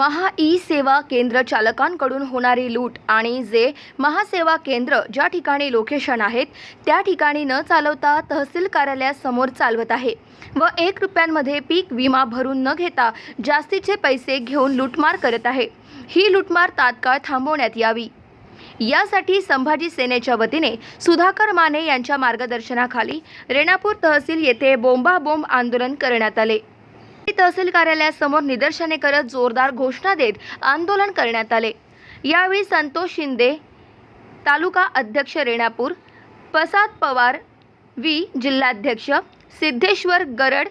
महा E सेवा केंद्र चालकांकडून होणारी लूट आणि जे महासेवा केंद्र ज्या ठिकाणी लोकेशन आहेत त्या ठिकाणी न चालवता तहसील कार्यालयासमोर चालवत आहे व एक रुपयांमध्ये पीक विमा भरून न घेता जास्तीचे पैसे घेऊन लूटमार करत आहे. ही लूटमार तात्काळ थांबवण्यात यावी. यासाठी संभाजी सेनेच्या वतीने सुधाकर माने यांच्या मार्गदर्शनाखाली रेणापूर तहसील येथे बोंबाबोंब आंदोलन करण्यात आले. तहसील कार्यालयासमोर निदर्शने करत जोरदार घोषणा देत आंदोलन करण्यात आले. यावेळी संतोष शिंदे तालुका अध्यक्ष रेणापूर प्रसाद पवार वी जिल्हाध्यक्ष सिद्धेश्वर गरड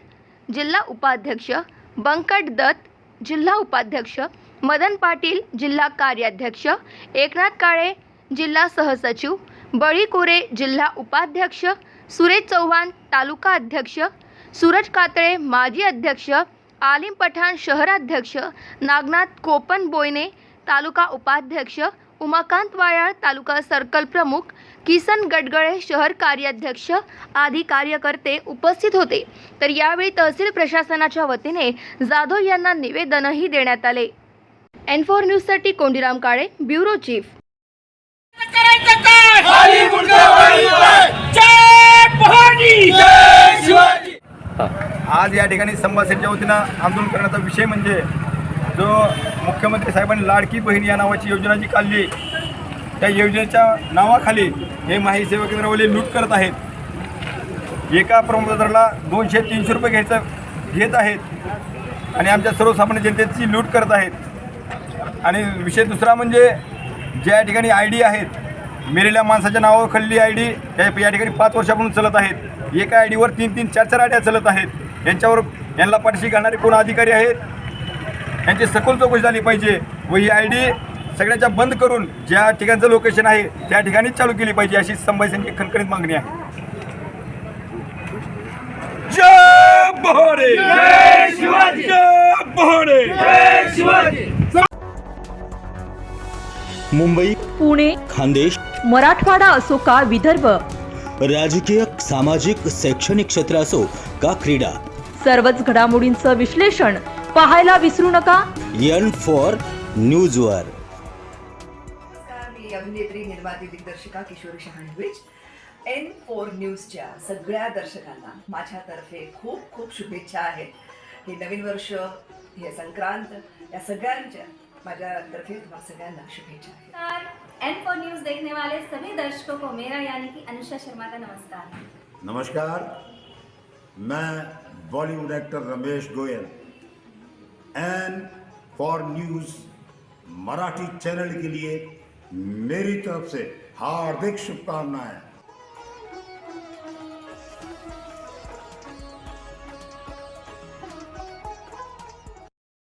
जिल्हा उपाध्यक्ष बंकट दत्त जिल्हा उपाध्यक्ष मदन पाटील जिल्हा कार्याध्यक्ष एकनाथ काळे जिल्हा सहसचिव बळी कोरे जिल्हा उपाध्यक्ष सुरेश चव्हाण तालुका अध्यक्ष सूरज कातळे माजी अध्यक्ष आलिम पठाण शहराध्यक्ष नागनाथ कोपन बोयने तालुका उपाध्यक्ष उमाकांत वायाळ तालुका सर्कल प्रमुख किसन गडगळे शहर कार्याध्यक्ष आदी कार्यकर्ते उपस्थित होते. तर यावेळी तहसील प्रशासनाच्या वतीने जाधव यांना निवेदनही देण्यात आले. एन फोर न्यूजसाठी कोंडीराम काळे ब्युरो चीफ. आज या ठिकाणी संभासेनच्या वतीनं आंदोलन करण्याचा विषय म्हणजे जो मुख्यमंत्री साहेबांनी लाडकी बहीण या नावाची योजना जी काढली त्या योजनेच्या नावाखाली हे माही सेवा केंद्रावले लूट करत आहेत. एका प्रमाणपत्राला दोनशे तीनशे रुपये घ्यायचं घेत आहेत आणि आमच्या सर्वसामान्य जनतेची लूट करत आहेत. आणि विषय दुसरा म्हणजे ज्या ठिकाणी आय डी आहेत मेलेल्या माणसाच्या नावावर खल्ली आय डी त्या या ठिकाणी पाच वर्षापासून चलत आहेत. एका आय डीवर तीन तीन चार चार आयड्या चलत आहेत. यांच्यावर यांना पाठीशी घालणारे कोण अधिकारी आहेत? यांची सखोल चौकशी झाली पाहिजे व ही आय डी सगळ्यांच्या बंद करून ज्या ठिकाणचं लोकेशन आहे त्या ठिकाणीच चालू केली पाहिजे अशी संभाजीची खणखणीत मागणी आहे. जय भवानी जय शिवाजी! जय भवानी जय शिवाजी! मुंबई पुणे खानदेश मराठवाडा असो का विदर्भ? राजकीय सामाजिक शैक्षणिक क्षेत्र असो का क्रीडा? सर्वच घडामोडींचं विश्लेषण पाहायला विसरू नका. एन फॉर न्यूजवर नमस्कार मी अभिनेत्री निर्माती दिग्दर्शिका किशोरी शहाणविज एन फोर न्यूजच्या सगळ्या दर्शकांना माझ्यातर्फे खूप खूप शुभेच्छा आहेत. हे नवीन वर्ष हे संक्रांत या सगळ्यांच्या माझ्यातर्फे तुम्हाला सगळ्यांना शुभेच्छा एन फॉर न्यूज देखने वाले सभी दर्शकों को मेरा यानी कि अनुषा शर्मा का नमस्कार. नमस्कार मैं Bollywood actor Ramesh Goyal and for news Marathi channel के लिए मेरी तरफ़ से हार्दिक शुभकामनाएँ